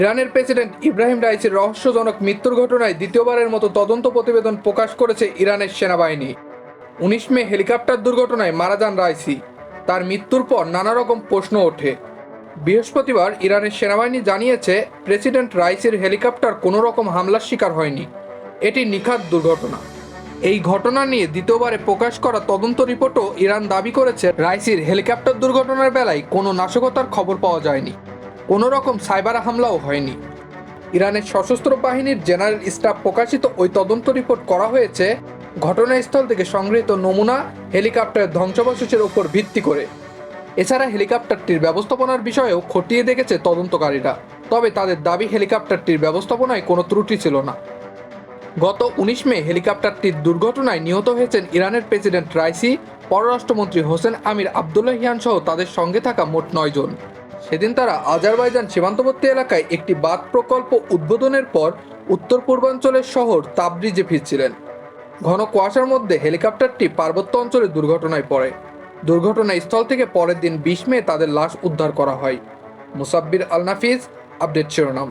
ইরানের প্রেসিডেন্ট ইব্রাহিম রাইসির রহস্যজনক মৃত্যুর ঘটনায় দ্বিতীয়বারের মতো তদন্ত প্রতিবেদন প্রকাশ করেছে ইরানের সেনাবাহিনী। উনিশ মে হেলিকপ্টার দুর্ঘটনায় মারা যান রাইসি তার মৃত্যুর পর নানা রকম প্রশ্ন ওঠে। বৃহস্পতিবার ইরানের সেনাবাহিনী জানিয়েছে, প্রেসিডেন্ট রাইসির হেলিকপ্টার কোনো রকম হামলার শিকার হয়নি। এটি নিখাত দুর্ঘটনা। এই ঘটনা নিয়ে দ্বিতীয়বারে প্রকাশ করা তদন্ত রিপোর্টও ইরান দাবি করেছে রাইসির হেলিকপ্টার দুর্ঘটনার বেলায় কোনো নাশকতার খবর পাওয়া যায়নি। কোনো রকম সাইবার হামলাও হয়নি। ইরানের সশস্ত্র বাহিনীর জেনারেল স্টাফ প্রকাশিত ওই তদন্ত রিপোর্ট করা হয়েছে ঘটনাস্থল থেকে সংগৃহীত নমুনা হেলিকপ্টারের ধ্বংসাবশেষের উপর ভিত্তি করে। এছাড়া হেলিকপ্টারটির ব্যবস্থাপনার বিষয়েও খতিয়ে দেখেছে তদন্তকারীরা, তবে তাদের দাবি হেলিকপ্টারটির ব্যবস্থাপনায় কোনো ত্রুটি ছিল না। গত উনিশ মে হেলিকপ্টারটির দুর্ঘটনায় নিহত হয়েছেন ইরানের প্রেসিডেন্ট রাইসি, পররাষ্ট্রমন্ত্রী হোসেন আমির আবদুল্লাহিয়ান সহ তাদের সঙ্গে থাকা মোট নয় জন। সেদিন তারা আজারবাইজান সীমান্তবর্তী এলাকায় একটি বাঁধ প্রকল্প উদ্বোধনের পর উত্তর পূর্বাঞ্চলের শহর তাবরিজে ফিরছিলেন। ঘন কুয়াশার মধ্যে হেলিকপ্টারটি পার্বত্য অঞ্চলে দুর্ঘটনায় পড়ে। দুর্ঘটনাস্থল থেকে পরের দিন বিশ মে তাদের লাশ উদ্ধার করা হয়। মুসাব্বির আল নাফিজ আপডেট শিরোনাম।